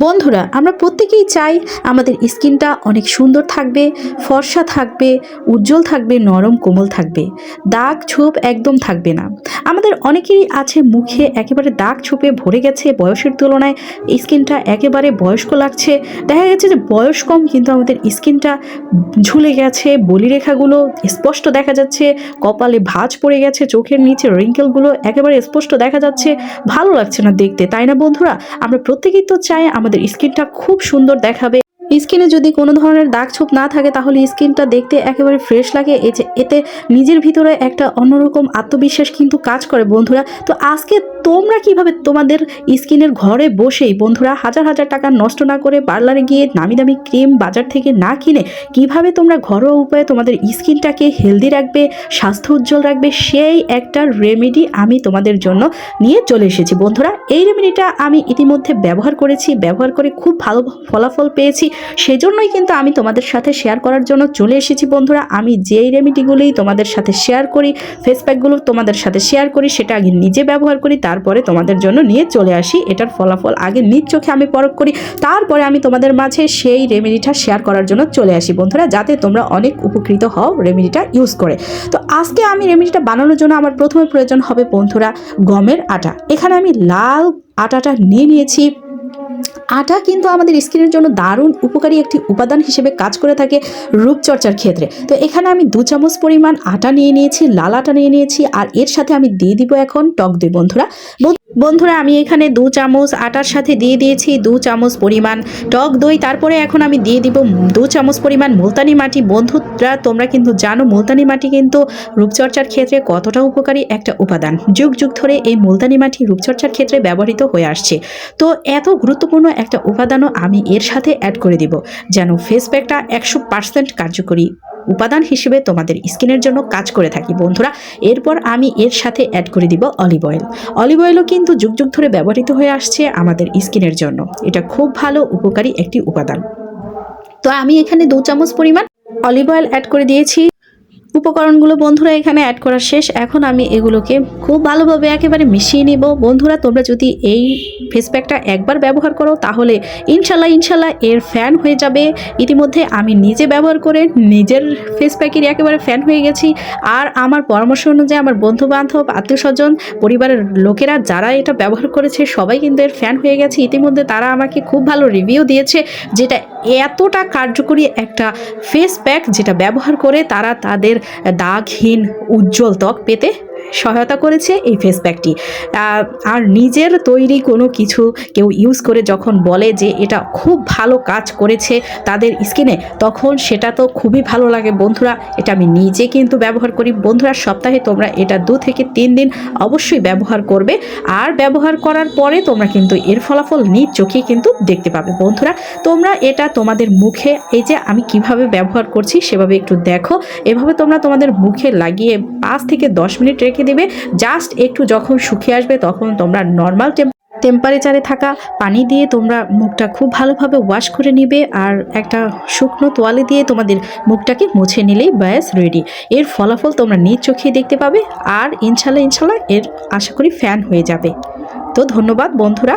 বন্ধুরা, আমরা প্রত্যেকেই চাই আমাদের স্কিনটা অনেক সুন্দর থাকবে, ফর্সা থাকবে, উজ্জ্বল থাকবে, নরম, কোমল থাকবে। দাগ ছোপ একদম থাকবে না। আমাদের অনেকেরই আছে মুখে একেবারে দাগ ছোপে ভরে গেছে বয়সের তুলনায়, স্কিনটা একেবারে বয়স্ক লাগছে। দেখা গেছে যে বয়স কম, কিন্তু আমাদের স্কিনটা ঝুলে গেছে, বলিরেখাগুলো স্পষ্ট দেখা যাচ্ছে, কপালে ভাঁজ পড়ে গেছে, চোখের নিচে রিঙ্কেলগুলো একেবারে স্পষ্ট দেখা যাচ্ছে। ভালো লাগছে না দেখতে, তাই না বন্ধুরা? আমরা প্রত্যেকেই তো চাই আমাদের স্কিনটা খুব সুন্দর দেখাবে। স্কিনে যদি কোনো ধরনের দাগ ছোপ না থাকে, তাহলে স্কিনটা দেখতে একেবারে ফ্রেশ লাগে। এতে নিজের ভিতরে একটা অন্যরকম আত্মবিশ্বাস কিন্তু কাজ করে বন্ধুরা। তো আজকে তোমরা কীভাবে তোমাদের স্কিনের ঘরে বসেই বন্ধুরা হাজার হাজার টাকা নষ্ট না করে পার্লারে গিয়ে নামি দামি ক্রিম বাজার থেকে না কিনে কীভাবে তোমরা ঘরোয়া উপায়ে তোমাদের স্কিনটাকে হেলদি রাখবে, স্বাস্থ্য উজ্জ্বল রাখবে, সেই একটা রেমেডি আমি তোমাদের জন্য নিয়ে চলে এসেছি। বন্ধুরা, এই রেমেডিটা আমি ইতিমধ্যে ব্যবহার করেছি, ব্যবহার করে খুব ভালো ফলাফল পেয়েছি। সেজন্যই কিন্তু আমি তোমাদের সাথে শেয়ার করার জন্য চলে এসেছি। বন্ধুরা, আমি যেই রেমেডিগুলোই তোমাদের সাথে শেয়ার করি ফেস প্যাকগুলো তোমাদের সাথে শেয়ার করি, সেটা আগে নিজে ব্যবহার করি তারপরে তোমাদের জন্য নিয়ে চলে আসি। এটার ফলাফল আগে নিজ চোখে আমি পরখ করি, তারপরে আমি তোমাদের মাঝে সেই রেমেডিটা শেয়ার করার জন্য চলে আসি। বন্ধুরা, যাতে তোমরা অনেক উপকৃত হও রেমেডিটা ইউজ করে। তো আজকে আমি রেমেডিটা বানানোর জন্য আমার প্রথমে প্রয়োজন হবে বন্ধুরা, গমের আটা। এখানে আমি লাল আটাটা নিয়ে নিয়েছি। আটা কিন্তু আমাদের স্কিনের জন্য দারুণ উপকারী একটি উপাদান হিসেবে কাজ করে থাকে রূপচর্চার ক্ষেত্রে। তো এখানে আমি দু চামচ পরিমাণ আটা নিয়ে নিয়েছি, লাল আটা নিয়ে নিয়েছি, আর এর সাথে আমি দিয়ে দিব এখন টক দই, বন্ধুরা। বন্ধুরা, আমি এখানে দু চামচ আটার সাথে দিয়ে দিয়েছি দু চামচ পরিমাণ টক দই। তারপরে এখন আমি দিয়ে দিব দু চামচ পরিমাণ মুলতানি মাটি। বন্ধুরা, তোমরা কিন্তু জানো মুলতানি মাটি কিন্তু রূপচর্চার ক্ষেত্রে কতটা উপকারী একটা উপাদান। যুগ যুগ ধরে এই মুলতানি মাটি রূপচর্চার ক্ষেত্রে ব্যবহৃত হয়ে আসছে। তো এত গুরুত্বপূর্ণ একটা উপাদানও আমি এর সাথে অ্যাড করে দিব, যেন ফেস প্যাকটা একশো পার্সেন্ট কার্যকরী উপাদান হিসেবে তোমাদের স্কিনের জন্য কাজ করে থাকি। বন্ধুরা, এরপর আমি এর সাথে অ্যাড করে দিব অলিভ অয়েল অলিভ অয়েলও কিন্তু যুগ যুগ ধরে ব্যবহৃত হয়ে আসছে আমাদের স্কিনের জন্য। এটা খুব ভালো উপকারী একটি উপাদান। তো আমি এখানে দু চামচ পরিমাণ অলিভ অয়েল অ্যাড করে দিয়েছি। উপকরণগুলো বন্ধুরা এখানে অ্যাড করা শেষ। এখন আমি এগুলোকে খুব ভালোভাবে একেবারে মিশিয়ে নিব। বন্ধুরা, তোমরা যদি এই ফেস প্যাকটা একবার ব্যবহার করো, তাহলে ইনশাল্লাহ ইনশাল্লাহ এর ফ্যান হয়ে যাবে। ইতিমধ্যে আমি নিজে ব্যবহার করে নিজের ফেস প্যাকের একেবারে ফ্যান হয়ে গেছি। আর আমার পরামর্শ অনুযায়ী আমার বন্ধু বান্ধব আত্মীয় স্বজন পরিবারের লোকেরা যারা এটা ব্যবহার করেছে, সবাই কিন্তু এর ফ্যান হয়ে গেছে। ইতিমধ্যে তারা আমাকে খুব ভালো রিভিউ দিয়েছে, যেটা এতটা কার্যকরী একটা ফেস প্যাক যেটা ব্যবহার করে তারা তাদের দাগহীন উজ্জ্বল ত্বক পেতে সহায়তা করেছে এই ফেস প্যাকটি আর নিজের তৈরি কোনো কিছু কেউ ইউজ করে যখন বলে যে এটা খুব ভালো কাজ করেছে তাদের স্কিনে তখন সেটা তো খুবই ভালো লাগে। বন্ধুরা, এটা আমি নিজে কিন্তু ব্যবহার করি। বন্ধুরা, সপ্তাহে তোমরা এটা দু থেকে তিন দিন অবশ্যই ব্যবহার করবে। আর ব্যবহার করার পরে তোমরা কিন্তু এর ফলাফল নিজ চোখে কিন্তু দেখতে পাবে। বন্ধুরা, তোমরা এটা তোমাদের মুখে, এই যে আমি কীভাবে ব্যবহার করছি সেভাবে একটু দেখো। এভাবে তোমরা তোমাদের মুখে লাগিয়ে পাঁচ থেকে দশ মিনিট রেখে দিবে। জাস্ট একটু যখন শুকিয়ে আসবে তখন তোমরা নর্মাল টেম্পারেচারে থাকা পানি দিয়ে তোমরা মুখটা খুব ভালোভাবে ওয়াশ করে নিবে আর একটা শুকনো তোয়ালে দিয়ে তোমাদের মুখটাকে মুছে নিলেই ব্যাস রেডি এর ফলাফল তোমরা নিজ চোখেই দেখতে পাবে আর ইনশাল্লাহ ইনশাল্লাহ এর আশা করি ফ্যান হয়ে যাবে। তো ধন্যবাদ বন্ধুরা।